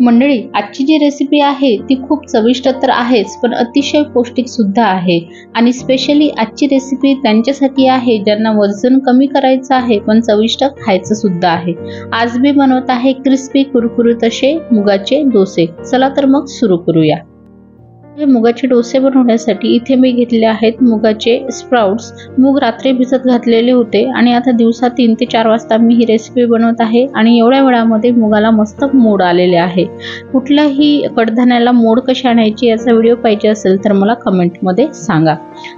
मंडळी आजची जी रेसिपी आहे ती खूप चविष्ट तर आहेच पण अतिशय पौष्टिक सुद्धा आहे. आणि स्पेशली आजची रेसिपी त्यांच्यासाठी आहे ज्यांना वजन कमी करायचं आहे पण चविष्ट खायचं सुद्धा आहे. आज मी बनवत आहे क्रिस्पी कुरकुरीत असे मुगाचे डोसे. चला तर मग सुरू करूया. मुगाचे डोसे बनवण्यासाठी इथे मी घेतले आहेत मुगाचे स्प्राउट्स मूग रात्री भिजत घातलेले होते आणि आता दिवसा तीन ते चार वाजता मी ही रेसिपी बनवत आहे आणि एवढ्या वेळामध्ये मुगाला मस्त मोड आलेले आहे. कुठल्याही कडधान्याला मोड कशी आणायची याचा व्हिडिओ पाहिजे असेल तर मला कमेंटमध्ये सांगा.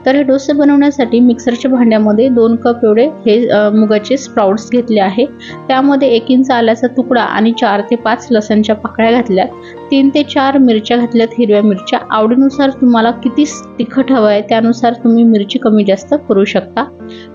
तर हे डोसे बनवण्यासाठी मिक्सरच्या भांड्यामध्ये दोन कप एवढे हे मुगाचे स्प्राउट्स घेतले आहे. त्यामध्ये एक इंच आल्याचा तुकडा आणि चार ते पाच लसणच्या पाकळ्या घातल्यात. तीन ते चार मिरच्या घातल्यात हिरव्या मिरच्या. आवड आवडीनुसार तुम्हाला किती तिखट हवं आहे त्यानुसार तुम्ही मिरची कमी जास्त करू शकता.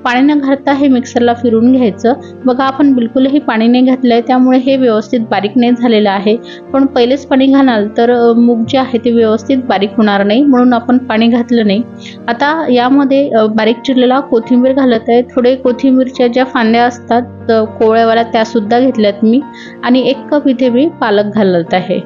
पाणी न घालता हे मिक्सरला फिरून घ्यायचं. बघा आपण बिलकुलही पाणी नाही घातलं आहे त्यामुळे हे व्यवस्थित बारीक नाही झालेलं आहे. पण पहिलेच पाणी घालाल तर मूग जे आहे ते व्यवस्थित बारीक होणार नाही म्हणून आपण पाणी घातलं नाही. आता यामध्ये बारीक चिरलेला कोथिंबीर घालत आहे. थोडे कोथिंबीरच्या ज्या फांद्या असतात कोवळ्यावाल्या त्या सुद्धा घेतल्यात मी. आणि एक कप इथे मी पालक घालत आहे.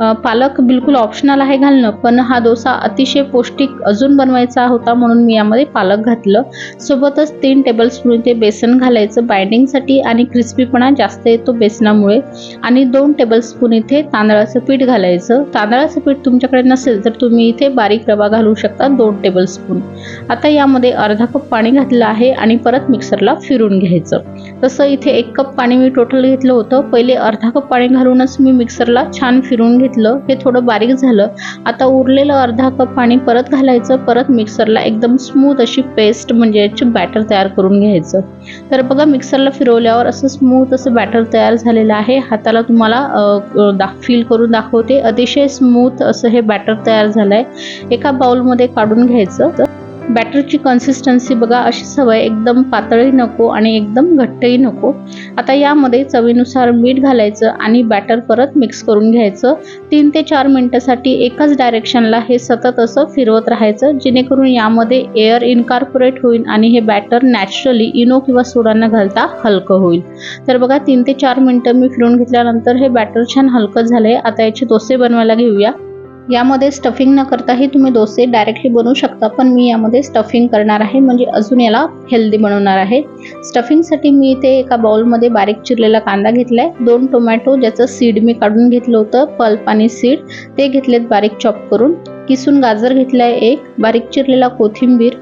पालक बिलकुल ऑप्शनल आहे घालणं पण हा डोसा अतिशय पौष्टिक अजून बनवायचा होता म्हणून मी यामध्ये पालक घातलं. सोबतच तीन टेबलस्पून इथे बेसन घालायचं. बाइंडिंगसाठी आणि क्रिस्पीपणा जास्त येतो बेसनामुळे. आणि दोन टेबलस्पून इथे तांदळाचं पीठ घालायचं. तांदळाचं पीठ तुमच्याकडे नसेल तर तुम्ही इथे बारीक रवा घालू शकता दोन टेबलस्पून आता यामध्ये अर्धा कप पाणी घातलं आहे आणि परत मिक्सरला फिरून घ्यायचं. तसं इथे एक कप पाणी मी टोटल घेतलं होतं. पहिले अर्धा कप पाणी घालूनच मी मिक्सरला छान फिरून घेतलं. हे थोडं बारीक झालं. आता उरलेलं अर्धा कप पाणी परत घालायचं परत मिक्सरला एकदम स्मूथ अशी पेस्ट म्हणजे याची बॅटर तयार करून घ्यायचं. तर बघा मिक्सरला फिरवल्यावर असं स्मूथ असं बॅटर तयार झालेलं आहे. हाताला तुम्हाला दा फील करून दाखवते. अतिशय स्मूथ असं हे बॅटर तयार झालं आहे एका बाउलमध्ये काढून घ्यायचं. बॅटरची कन्सिस्टन्सी बघा अशीच हवं आहे एकदम पातळही नको आणि एकदम घट्टही नको. आता यामध्ये चवीनुसार मीठ घालायचं आणि बॅटर परत मिक्स करून घ्यायचं. तीन ते चार मिनटासाठी एकाच डायरेक्शनला हे सतत असं फिरवत राहायचं जेणेकरून यामध्ये एअर इनकॉर्पोरेट होईल आणि हे बॅटर नॅचरली इनो किंवा सोडांना घालता हलकं होईल. तर बघा तीन ते चार मिनटं मी फिरून घेतल्यानंतर हे बॅटर छान हलकं झालं आहे आता याचे डोसे बनवायला घेऊया. यामध्ये स्टफिंग न करताही तुम्ही डोसे डायरेक्टली बनवू शकता पण मी यामध्ये स्टफिंग करणार आहे. म्हणजे अजून याला हेल्दी बनवणार आहे. स्टफिंगसाठी मी इथे एका बाउलमध्ये बारीक चिरलेला कांदा घेतला आहे दोन टोमॅटो ज्याचं सीड मी काढून घेतलं होतं पल्प आणि सीड ते घेतलेत बारीक चॉप करून. किसून गाजर घेतला आहे एक बारीक चिरलेला कोथिंबीर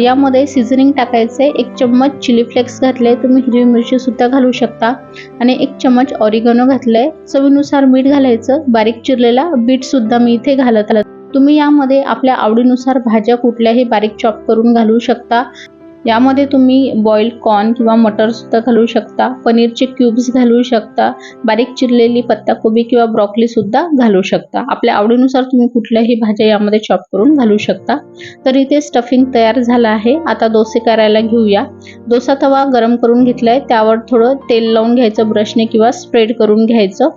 यामध्ये सीझनिंग टाकायचं आहे एक चम्मच चिली फ्लेक्स घातले तुम्ही हिरवी मिरची सुद्धा घालू शकता. आणि एक चम्मच ऑरिगनो घातलंय चवीनुसार मीठ घालायचं बारीक चिरलेला बीट सुद्धा मी इथे घालत आला तुम्ही यामध्ये आपल्या आवडीनुसार भाज्या कुठल्याही बारीक चॉप करून घालू शकता. यामध्ये तुम्ही बॉईल कॉर्न किंवा मटर सुद्धा घालू शकता पनीरचे क्यूब्स घालू शकता बारीक चिरलेली पत्ताकोबी किंवा ब्रॉकलीसुद्धा घालू शकता. आपल्या आवडीनुसार तुम्ही कुठल्याही भाज्या यामध्ये चॉप करून घालू शकता. तर इथे स्टफिंग तयार झालं आहे. आता डोसे करायला घेऊया. डोसा तवा गरम करून घेतलाय. त्यावर थोडं तेल लावून घ्यायचं ब्रशने किंवा स्प्रेड करून घ्यायचं.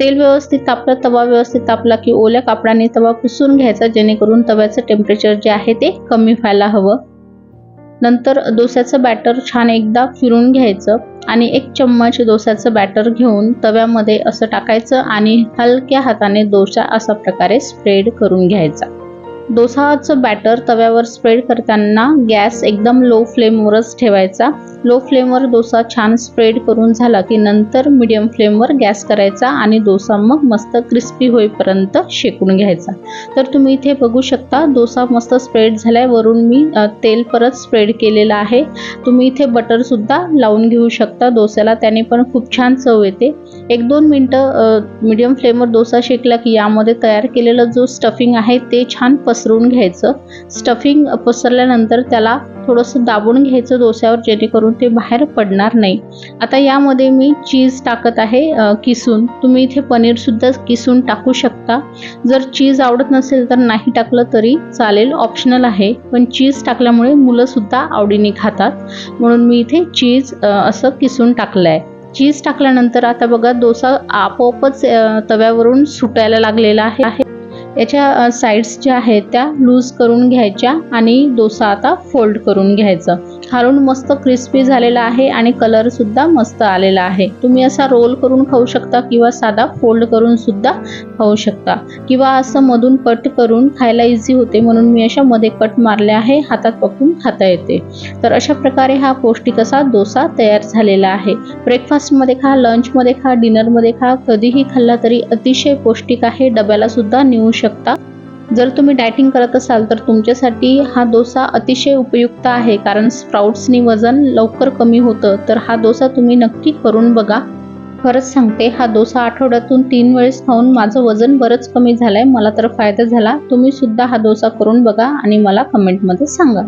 तेल व्यवस्थित तापलं तवा व्यवस्थित तापला की ओल्या कापडाने तवा पुसून घ्यायचा जेणेकरून तव्याचं टेम्परेचर जे आहे ते कमी व्हायला हवं. नंतर डोस्याचं बॅटर छान एकदा फिरून घ्यायचं आणि एक चम्मच डोस्याचं बॅटर घेऊन तव्यामध्ये असं टाकायचं आणि हलक्या हाताने डोसा अशा प्रकारे स्प्रेड करून घ्यायचा. डोसाचं बॅटर तव्यावर स्प्रेड करताना गॅस एकदम लो फ्लेमवरच ठेवायचा. लो फ्लेमवर डोसा छान स्प्रेड करून झाला की नंतर मिडियम फ्लेमवर गॅस करायचा आणि डोसा मग मस्त क्रिस्पी होईपर्यंत शेकून घ्यायचा. तर तुम्ही इथे बघू शकता डोसा मस्त स्प्रेड झालाय. वरून मी तेल परत स्प्रेड केलेलं आहे. तुम्ही इथे बटरसुद्धा लावून घेऊ शकता. डोस्याला त्याने पण खूप छान चव येते. एक दोन मिनटं मिडियम फ्लेमवर डोसा शेकला की यामध्ये तयार केलेलं जो स्टफिंग आहे ते छान पस पसरवून घ्यायचं. स्टफिंग पसरल्यानंतर त्याला थोडंसं दाबून घ्यायचं डोस्यावर जेणेकरून ते बाहेर पडणार नाही. आता यामध्ये मी चीज टाकत आहे किसून. तुम्ही इथे पनीर सुद्धा किसून टाकू शकता. जर चीज आवडत नसेल तर नाही टाकलं तरी चालेल ऑप्शनल आहे. पण चीज टाकल्यामुळे मुलं सुद्धा आवडीने खातात. म्हणून मी इथे चीज असं किसून टाकलं आहे चीज टाकल्यानंतर आता बघा डोसा आपोआपच तव्यावरून सुटायला लागलेला आहे. याच्या साईड्स ज्या आहेत त्या लूज करून घ्यायच्या आणि डोसा आता फोल्ड करून घ्यायचा. खालून मस्त क्रिस्पी झालेला आहे आणि कलर सुद्धा मस्त आलेला आहे. तुम्ही असा रोल करून खाऊ शकता किंवा साधा फोल्ड करून सुद्धा खाऊ शकता. किंवा असं मधून कट करून खायला इझी होते म्हणून मी अशा मध्ये कट मारले आहे हातात पकडून खाता येते. तर अशा प्रकारे हा पौष्टिक असा डोसा तयार झालेला आहे. ब्रेकफास्टमध्ये खा लंचमध्ये खा डिनरमध्ये खा कधीही खाल्ला तरी अतिशय पौष्टिक आहे डब्याला सुद्धा नेऊ शकता. जर तुम्ही डायटिंग करत असाल तर तुमच्यासाठी हा डोसा अतिशय उपयुक्त आहे कारण स्प्राउट्सनी वजन लवकर कमी होतं. तर हा डोसा तुम्ही नक्की करून बघा. खरंच सांगते हा डोसा आठवड्यातून तीन वेळेस खाऊन माझं वजन बरंच कमी झालंय. मला तर फायदा झाला. तुम्ही सुद्धा हा डोसा करून बघा आणि मला कमेंटमध्ये सांगा.